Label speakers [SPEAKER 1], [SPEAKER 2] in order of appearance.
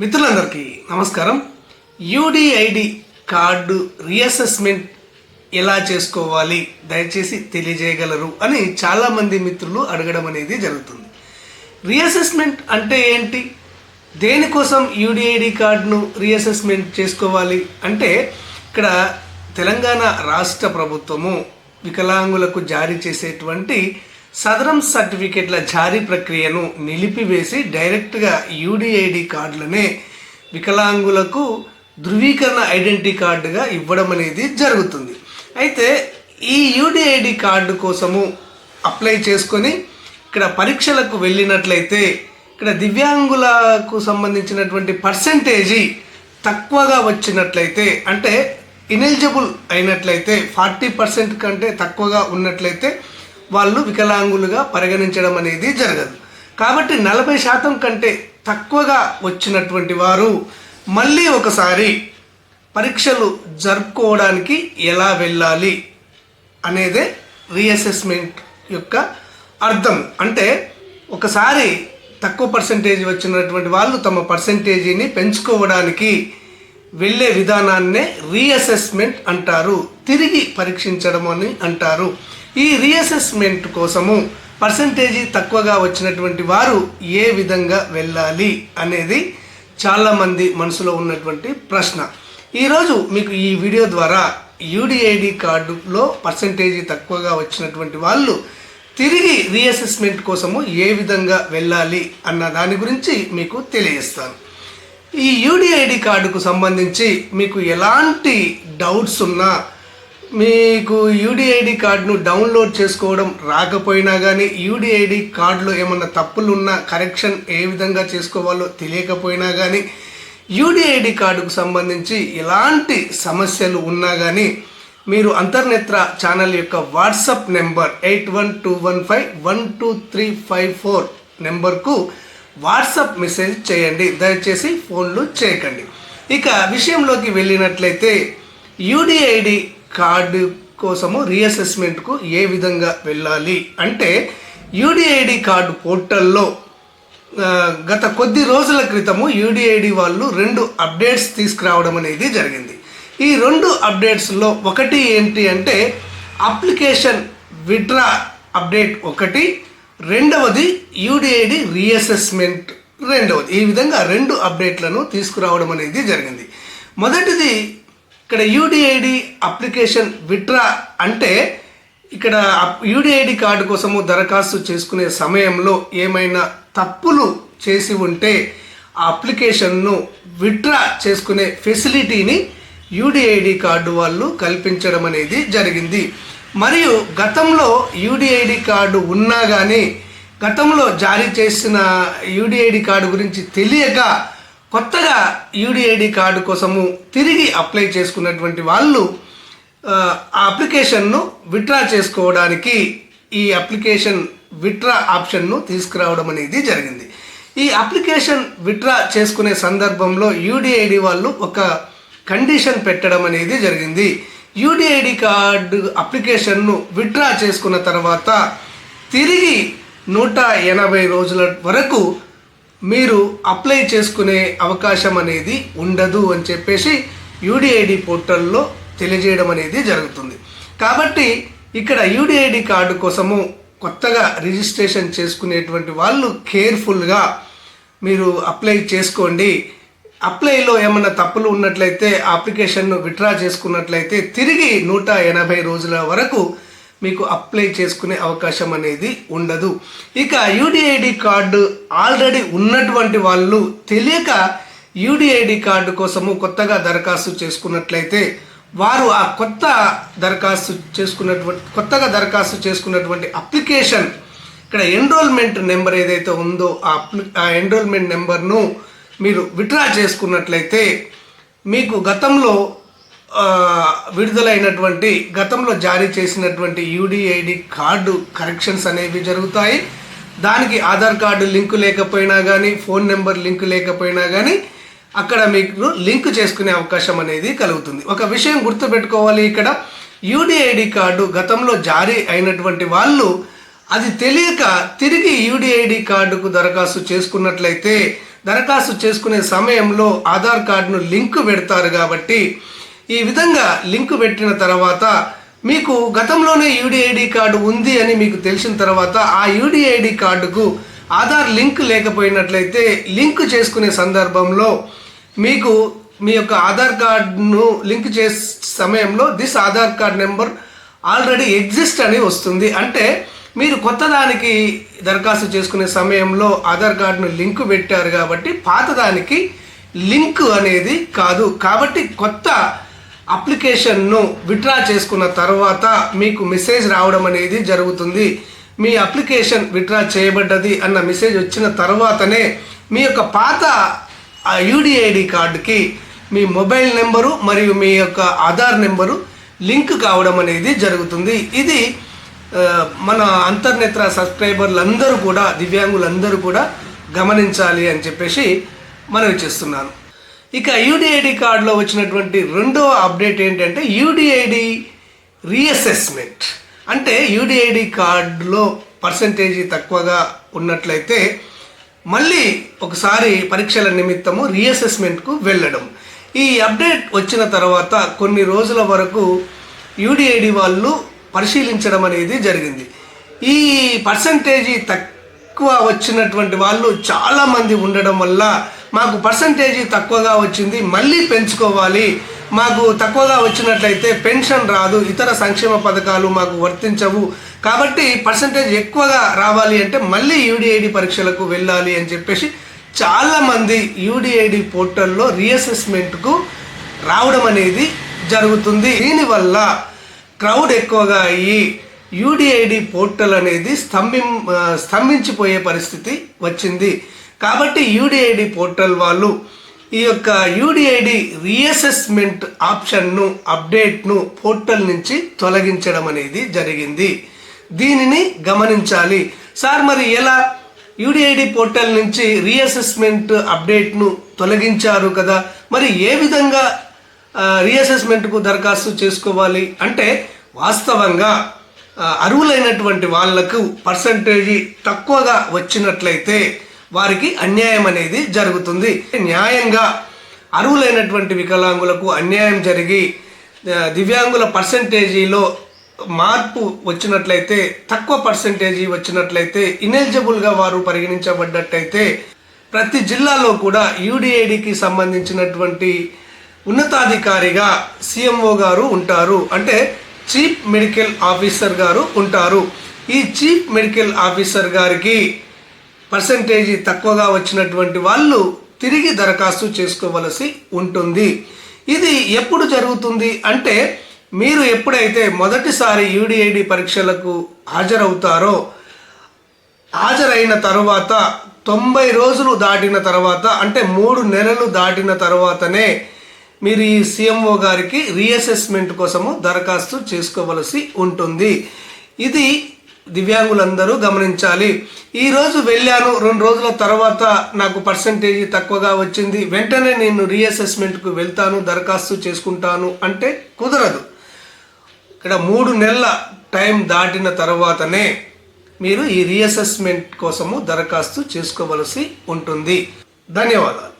[SPEAKER 1] మిత్రులందరికీ నమస్కారం. UDID card reassessment ఎలా చేసుకోవాలి దయచేసి తెలియజేయగలరు అని చాలామంది మిత్రులు అడగడం అనేది జరుగుతుంది. రీఅసెస్మెంట్ అంటే ఏంటి? దేనికోసం యూడిఐడి కార్డును రీఅసెస్మెంట్ చేసుకోవాలి అంటే ఇక్కడ తెలంగాణ రాష్ట్ర ప్రభుత్వము వికలాంగులకు జారీ చేసేటువంటి సదరం సర్టిఫికెట్ల జారీ ప్రక్రియను నిలిపివేసి డైరెక్ట్గా యూడిఐడి కార్డులనే వికలాంగులకు ధృవీకరణ ఐడెంటిటీ కార్డుగా ఇవ్వడం అనేది జరుగుతుంది. అయితే ఈ యూడిఐడి కార్డు కోసము అప్లై చేసుకొని ఇక్కడ పరీక్షలకు వెళ్ళినట్లయితే ఇక్కడ దివ్యాంగులకు సంబంధించినటువంటి పర్సంటేజీ తక్కువగా వచ్చినట్లయితే అంటే ఇనెలిజిబుల్ అయినట్లయితే ఫార్టీ పర్సెంట్ కంటే తక్కువగా ఉన్నట్లయితే వాళ్ళు వికలాంగులుగా పరిగణించడం అనేది జరగదు. కాబట్టి నలభై శాతం కంటే తక్కువగా వచ్చినటువంటి వారు మళ్ళీ ఒకసారి పరీక్షలు జరుపుకోవడానికి ఎలా వెళ్ళాలి అనేదే రీఅసెస్మెంట్ యొక్క అర్థం. అంటే ఒకసారి తక్కువ పర్సంటేజ్ వచ్చినటువంటి వాళ్ళు తమ పర్సంటేజీని పెంచుకోవడానికి వెళ్ళే విధానాన్నే రీఅసెస్మెంట్ అంటారు. తిరిగి పరీక్షించడం అని అంటారు. ఈ రీఅసెస్మెంట్ కోసము పర్సంటేజీ తక్కువగా వచ్చినటువంటి వారు ఏ విధంగా వెళ్ళాలి అనేది చాలామంది మనసులో ఉన్నటువంటి ప్రశ్న. ఈరోజు మీకు ఈ వీడియో ద్వారా యూడిఐడి కార్డులో పర్సంటేజీ తక్కువగా వచ్చినటువంటి వాళ్ళు తిరిగి రీఅసెస్మెంట్ కోసము ఏ విధంగా వెళ్ళాలి అన్న దాని గురించి మీకు తెలియజేస్తాను. ఈ యూడిఐడి కార్డుకు సంబంధించి మీకు ఎలాంటి డౌట్స్ ఉన్నా మీకు యూడిఐడి కార్డును డౌన్లోడ్ చేసుకోవడం రాకపోయినా కానీ యూడిఐడి కార్డులో ఏమన్నా తప్పులు ఉన్నా కరెక్షన్ ఏ విధంగా చేసుకోవాలో తెలియకపోయినా కానీ యూడిఐడి కార్డుకు సంబంధించి ఎలాంటి సమస్యలు ఉన్నా కానీ మీరు అంతర్నేత్ర ఛానల్ యొక్క WhatsApp number eight one two one five one two three five four నెంబర్కు వాట్సాప్ మెసేజ్ చేయండి. దయచేసి ఫోన్లు చేయకండి. ఇక విషయంలోకి వెళ్ళినట్లయితే యూడిఐడి కార్డు కోసము రీఅసెస్మెంట్కు ఏ విధంగా వెళ్ళాలి? అంటే యూడిఐడి కార్డు పోర్టల్లో గత కొద్ది రోజుల క్రితము యూడిఐడి వాళ్ళు రెండు అప్డేట్స్ తీసుకురావడం అనేది జరిగింది. ఈ రెండు అప్డేట్స్లో ఒకటి ఏంటి అంటే అప్లికేషన్ విడ్రా అప్డేట్ ఒకటి రెండవది యూడిఐడి రీఅసెస్మెంట్ రెండవది. ఈ విధంగా రెండు అప్డేట్లను తీసుకురావడం అనేది జరిగింది. మొదటిది ఇక్కడ యూడిఐడి అప్లికేషన్ విత్డ్రా అంటే ఇక్కడ యూడిఐడి కార్డు కోసము దరఖాస్తు చేసుకునే సమయంలో ఏమైనా తప్పులు చేసి ఉంటే ఆ అప్లికేషన్ను విత్డ్రా చేసుకునే ఫెసిలిటీని యూడిఐడి కార్డు వాళ్ళు కల్పించడం అనేది జరిగింది. మరియు గతంలో యూడిఐడి కార్డు ఉన్నా కానీ గతంలో జారీ చేసిన యూడిఐడి కార్డు గురించి తెలియక కొత్తగా యూడిఐడి కార్డు కోసము తిరిగి అప్లై చేసుకున్నటువంటి వాళ్ళు ఆ అప్లికేషన్ను విత్డ్రా చేసుకోవడానికి ఈ అప్లికేషన్ విత్డ్రా ఆప్షన్ను తీసుకురావడం అనేది జరిగింది. ఈ అప్లికేషన్ విత్డ్రా చేసుకునే సందర్భంలో యూడిఐడి వాళ్ళు ఒక కండిషన్ పెట్టడం అనేది జరిగింది. యూడిఐడి కార్డు అప్లికేషన్ను విత్డ్రా చేసుకున్న తర్వాత తిరిగి నూట ఎనభై రోజుల వరకు మీరు అప్లై చేసుకునే అవకాశం అనేది ఉండదు అని చెప్పేసి యూడిఐడి పోర్టల్లో తెలియజేయడం అనేది జరుగుతుంది. కాబట్టి ఇక్కడ యూడిఐడి కార్డు కోసము కొత్తగా రిజిస్ట్రేషన్ చేసుకునేటువంటి వాళ్ళు కేర్ఫుల్గా మీరు అప్లై చేసుకోండి. అప్లైలో ఏమైనా తప్పులు ఉన్నట్లయితే అప్లికేషన్ను విత్డ్రా చేసుకున్నట్లయితే తిరిగి నూట ఎనభై రోజుల వరకు మీకు అప్లై చేసుకునే అవకాశం అనేది ఉండదు. ఇక యూడిఐడి కార్డు ఆల్రెడీ ఉన్నటువంటి వాళ్ళు తెలియక యూడిఐడి కార్డు కోసము కొత్తగా దరఖాస్తు చేసుకున్నట్లయితే వారు ఆ కొత్త దరఖాస్తు చేసుకున్నటువంటి కొత్తగా దరఖాస్తు చేసుకున్నటువంటి అప్లికేషన్ ఇక్కడ ఎన్రోల్మెంట్ నెంబర్ ఏదైతే ఉందో ఆ ఆ ఎన్రోల్మెంట్ నెంబర్ను మీరు విత్డ్రా చేసుకున్నట్లయితే మీకు గతంలో విడుదలైనటువంటి గతంలో జారీ చేసినటువంటి యూడిఐడి కార్డు కరెక్షన్స్ అనేవి జరుగుతాయి. దానికి ఆధార్ కార్డు లింకు లేకపోయినా కానీ ఫోన్ నెంబర్ లింకు లేకపోయినా కానీ అక్కడ మీకు లింక్ చేసుకునే అవకాశం అనేది కలుగుతుంది. ఒక విషయం గుర్తుపెట్టుకోవాలి ఇక్కడ. యూడిఐడి కార్డు గతంలో జారీ అయినటువంటి వాళ్ళు అది తెలియక తిరిగి యూడిఐడి కార్డుకు దరఖాస్తు చేసుకున్నట్లయితే దరఖాస్తు చేసుకునే సమయంలో ఆధార్ కార్డును లింక్ పెడతారు కాబట్టి ఈ విధంగా లింక్ పెట్టిన తర్వాత మీకు గతంలోనే యూడిఐడి కార్డు ఉంది అని మీకు తెలిసిన తర్వాత ఆ యూడిఐడి కార్డుకు ఆధార్ లింక్ లేకపోయినట్లయితే లింక్ చేసుకునే సందర్భంలో మీకు మీ యొక్క ఆధార్ కార్డును లింక్ చేసే సమయంలో this Aadhaar card number already exist అని వస్తుంది. అంటే మీరు కొత్త దానికి దరఖాస్తు చేసుకునే సమయంలో ఆధార్ కార్డును లింక్ పెట్టారు కాబట్టి పాతదానికి లింక్ అనేది కాదు. కాబట్టి కొత్త అప్లికేషన్ను విత్డ్రా చేసుకున్న తర్వాత మీకు మెసేజ్ రావడం అనేది జరుగుతుంది. మీ అప్లికేషన్ విత్డ్రా చేయబడ్డది అన్న మెసేజ్ వచ్చిన తర్వాతనే మీ యొక్క పాత యూడిఐడి కార్డుకి మీ మొబైల్ నెంబరు మరియు మీ యొక్క ఆధార్ నెంబరు లింక్ కావడం అనేది జరుగుతుంది. ఇది మన అంతర్నేత్ర సబ్స్క్రైబర్లు అందరూ కూడా దివ్యాంగులందరూ కూడా గమనించాలి అని చెప్పేసి మనవి చేస్తున్నాను. ఇక యూడిఐడి కార్డులో వచ్చినటువంటి రెండవ అప్డేట్ ఏంటంటే యూడిఐడి రీఅసెస్మెంట్ అంటే యూడిఐడి కార్డులో పర్సంటేజీ తక్కువగా ఉన్నట్లయితే మళ్ళీ ఒకసారి పరీక్షల నిమిత్తము రీఅసెస్మెంట్కు వెళ్ళడం. ఈ అప్డేట్ వచ్చిన తర్వాత కొన్ని రోజుల వరకు యూడిఐడి వాళ్ళు పరిశీలించడం అనేది జరిగింది. ఈ పర్సంటేజీ తక్కువ వచ్చినటువంటి వాళ్ళు చాలామంది ఉండడం వల్ల మాకు పర్సంటేజీ తక్కువగా వచ్చింది మళ్ళీ పెంచుకోవాలి. మాకు తక్కువగా వచ్చినట్లయితే పెన్షన్ రాదు ఇతర సంక్షేమ పథకాలు మాకు వర్తించవు. కాబట్టి పర్సంటేజ్ ఎక్కువగా రావాలి అంటే మళ్ళీ యూడిఐడి పరీక్షలకు వెళ్ళాలి అని చెప్పేసి చాలామంది యూడిఐడి పోర్టల్లో రీఅసెస్మెంట్కు రావడం అనేది జరుగుతుంది. దీనివల్ల క్రౌడ్ ఎక్కువగా అయ్యి యూడిఐడి పోర్టల్ అనేది స్తంభిం స్తంభించిపోయే పరిస్థితి వచ్చింది. కాబట్టి యూడిఐడి పోర్టల్ వాళ్ళు ఈ యొక్క యూడిఐడి రీఅసెస్మెంట్ ఆప్షన్ను అప్డేట్ను పోర్టల్ నుంచి తొలగించడం అనేది జరిగింది. దీనిని గమనించాలి. సార్ మరి ఎలా యూడిఐడి పోర్టల్ నుంచి రీఅసెస్మెంట్ అప్డేట్ను తొలగించారు కదా? మరి ఏ విధంగా రీఅసెస్మెంట్కు దరఖాస్తు చేసుకోవాలి? అంటే వాస్తవంగా అర్హులైనటువంటి వాళ్ళకు పర్సంటేజీ తక్కువగా వచ్చినట్లయితే వారికి అన్యాయం అనేది జరుగుతుంది. న్యాయంగా అర్హులైనటువంటి వికలాంగులకు అన్యాయం జరిగి దివ్యాంగుల పర్సంటేజీలో మార్పు వచ్చినట్లయితే తక్కువ పర్సంటేజీ వచ్చినట్లయితే ఇనెలిజిబుల్గా వారు పరిగణించబడ్డట్టయితే ప్రతి జిల్లాలో కూడా యూడిఐడికి సంబంధించినటువంటి ఉన్నతాధికారిగా సిఎంఓ గారు ఉంటారు. అంటే చీఫ్ మెడికల్ ఆఫీసర్ గారు ఉంటారు. ఈ చీఫ్ మెడికల్ ఆఫీసర్ గారికి పర్సంటేజీ తక్కువగా వచ్చినటువంటి వాళ్ళు తిరిగి దరఖాస్తు చేసుకోవలసి ఉంటుంది. ఇది ఎప్పుడు జరుగుతుంది అంటే మీరు ఎప్పుడైతే మొదటిసారి యూడిఐడి పరీక్షలకు హాజరవుతారో హాజరైన తర్వాత తొంభై రోజులు దాటిన తర్వాత అంటే మూడు నెలలు దాటిన తర్వాతనే మీరు ఈ సీఎంఓ గారికి రీఅసెస్మెంట్ కోసము దరఖాస్తు చేసుకోవలసి ఉంటుంది. ఇది దివ్యాంగులందరూ గమనించాలి. ఈరోజు వెళ్ళాను. రెండు రోజుల తర్వాత నాకు పర్సంటేజీ తక్కువగా వచ్చింది. వెంటనే నేను రీఅసెస్మెంట్కు వెళ్తాను. దరఖాస్తు చేసుకుంటాను అంటే కుదరదు. ఇక్కడ మూడు నెలల టైం దాటిన తర్వాతనే మీరు ఈ రీఅసెస్మెంట్ కోసము దరఖాస్తు చేసుకోవలసి ఉంటుంది. ధన్యవాదాలు.